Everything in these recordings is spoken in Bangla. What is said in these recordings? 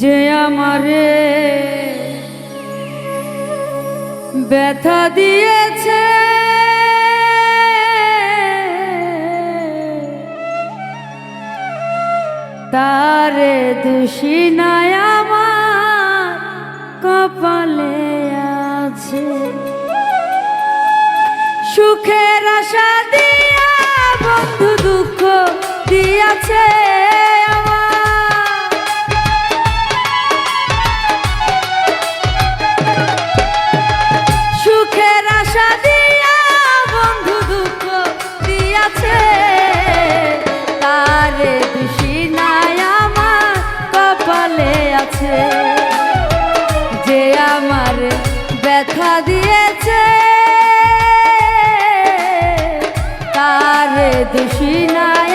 যে আমারে ব্যথা দিয়েছে। তারে দোষী আমার কপালে আছে। সুখের আশা দিয়া, বন্ধু দুঃখ দিয়াছে। দোষী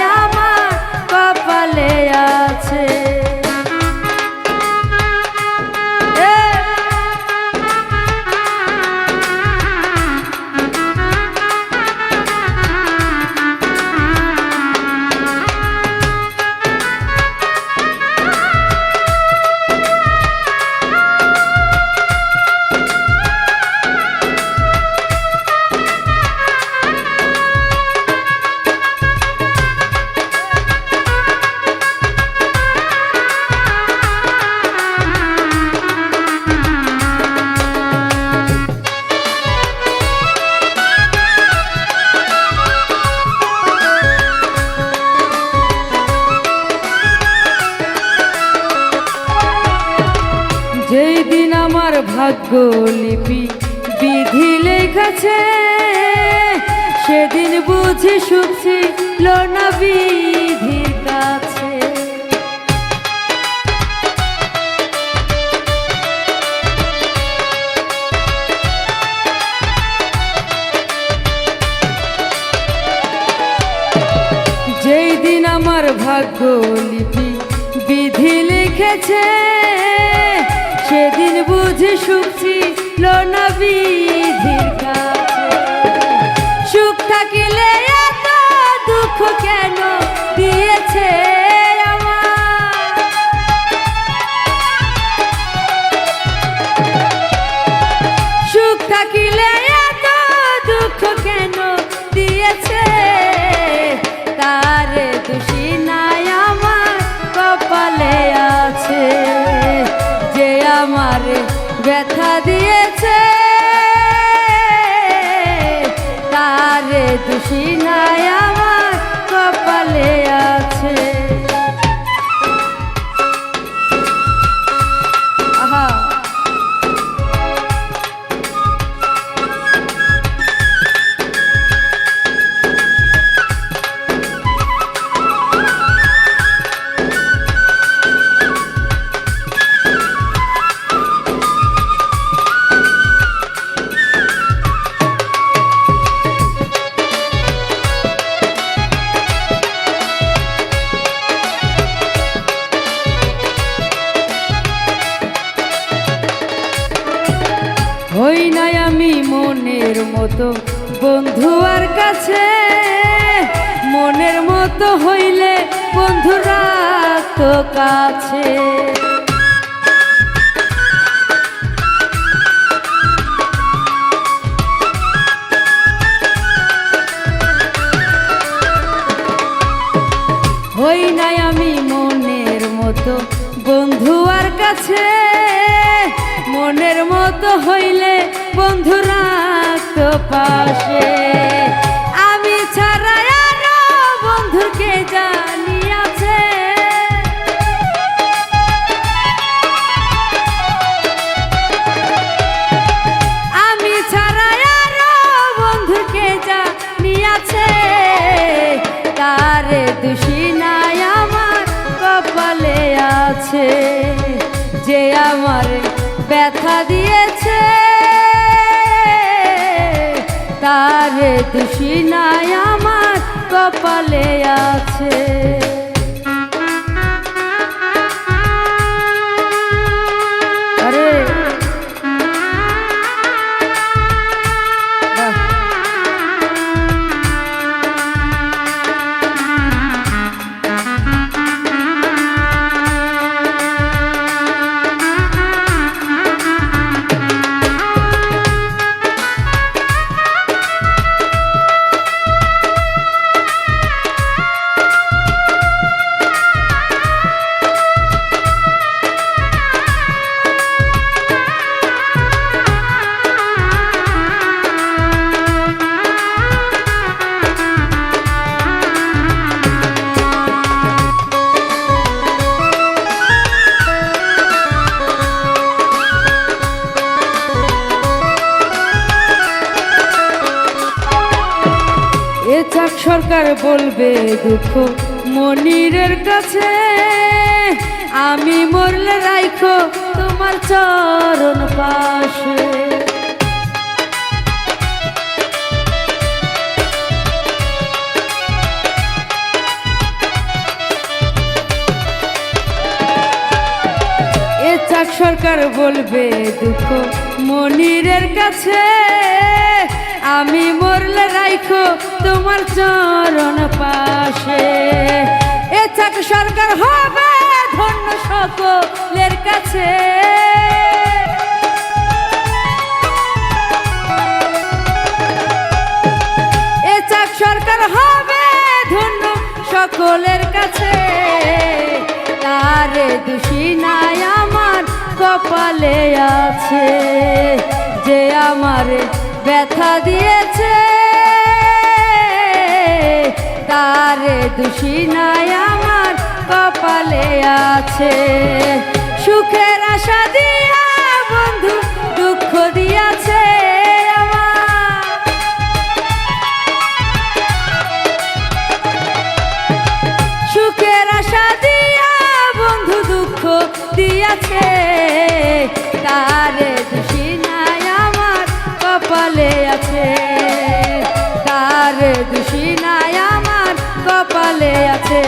ভাগ্য লিপি বিধি লেখেছে। সেদিন বুঝি সুখ ছিল না কাছে। যেই দিন আমার ভাগ্য লিপি বিধি লিখেছে থাকিলে এত দুঃখ কেন দিয়েছে? তার দোষী নাই আমার কপালে আছে। যে আমার ব্যথা দিয়েছে, তার দোষী নাই হই নাই আমি মনের মতো। বন্ধু আর কাছে মনের মতো হইলে বন্ধুরা তো কাছে। হই নাই আমি মনের মতো। বন্ধু আর কাছে মনের মতো হইলে বন্ধুরা তো পাশে। আমি ছাড়া বন্ধুকে জানি আছে। আমি ছাড়া বন্ধুকে জানি আছে। তারে দোষী নাই আমার কপালে আছে। যে আমার ব্যথা দিয়েছে তার দুষি নাই আমার কপালে আছে। সরকার বলবে দুঃখ। মনিরের কাছে আমি মরলে রাইখো তোমার চরণ পাশে। এ চাক সরকার বলবে দুঃখ। মনিরের কাছে আমি মরলে রাইখো তোমার চরণ পাশে। এ চাক সরকার হবে ধন্য সকলের কাছে। এ চাক সরকার হবে ধন্য সকলের কাছে। তারে দোষী নাই আমার কপালে আছে। যে আমার ব্যথা দিয়েছে তারে দোষী নাই আমার কপালে আছে। সুখের আশা দিয়া বন্ধু দুঃখ দিয়াছে আছে।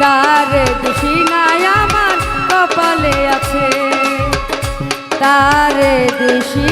তার দোষী নাই আমার কপালে আছে। তার দোষী